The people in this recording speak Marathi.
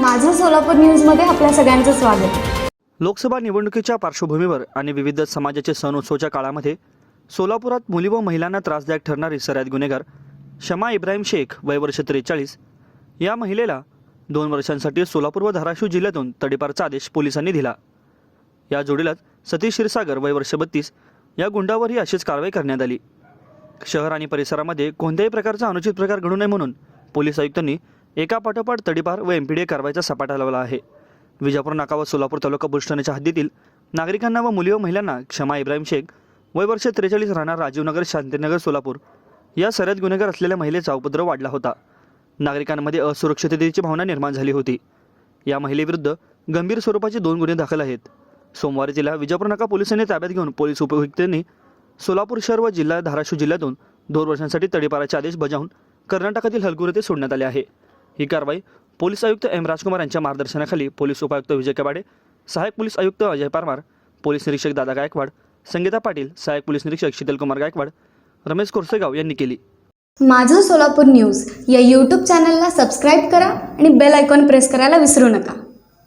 माझं सोलापूर न्यूजमध्ये आपल्या सगळ्यांचं स्वागत. लोकसभा निवडणुकीच्या पार्श्वभूमीवर आणि विविध समाजाचे सण उत्सवच्या काळामध्ये सोलापुरात मुली व महिलांना त्रासदायक ठरणारी सराईत गुन्हेगार शमा इब्राहिम शेख वय वर्ष त्रेचाळीस या महिलेला दोन वर्षांसाठी सोलापूर व धाराशिव जिल्ह्यातून तडीपारचा आदेश पोलिसांनी दिला. या जोडीलाच सतीश क्षीरसागर वय वर्ष बत्तीस या गुंडावरही अशीच कारवाई करण्यात आली. शहर आणि परिसरामध्ये कोणत्याही प्रकारचा अनुचित प्रकार घडू नये म्हणून पोलीस आयुक्तांनी एका पाठोपाठ तडीपार व एमपीडीए कारवाईचा सपाटा लावला आहे. विजापूर नाका व सोलापूर तालुका पोलीस हद्दीतील नागरिकांना व मुली व महिलांना क्षमा इब्राहिम शेख वय वर्ष त्रेचाळीस राहणार राजीवनगर शांतीनगर सोलापूर या सर्यात गुन्हेगार असलेल्या महिलेचा उपद्रव वाढला होता. नागरिकांमध्ये असुरक्षिततेची भावना निर्माण झाली होती. या महिलेविरुद्ध गंभीर स्वरूपाचे दोन गुन्हे दाखल आहेत. सोमवारी जिल्हा विजापूर नाका पोलिसांनी ताब्यात घेऊन पोलीस उपयुक्तांनी सोलापूर शहर व जिल्हा धाराशिव जिल्ह्यातून दोन वर्षांसाठी तडीपाराचे आदेश बजावून कर्नाटकातील हलगूर सोडण्यात आले आहे. ही कारवाई पोलीस आयुक्त एम राजकुमार यांच्या मार्गदर्शनाखाली पोलीस उपायुक्त विजय कबाडे सहाय्यक पोलीस आयुक्त अजय पारमार पोलीस निरीक्षक दादा गायकवाड संगीता पाटील सहाय्यक पोलीस निरीक्षक शीतलकुमार गायकवाड रमेश कोरसेगाव यांनी केली. माझं सोलापूर न्यूज या यूट्यूब चॅनलला सबस्क्राईब करा आणि बेल आयकॉन प्रेस करायला विसरू नका.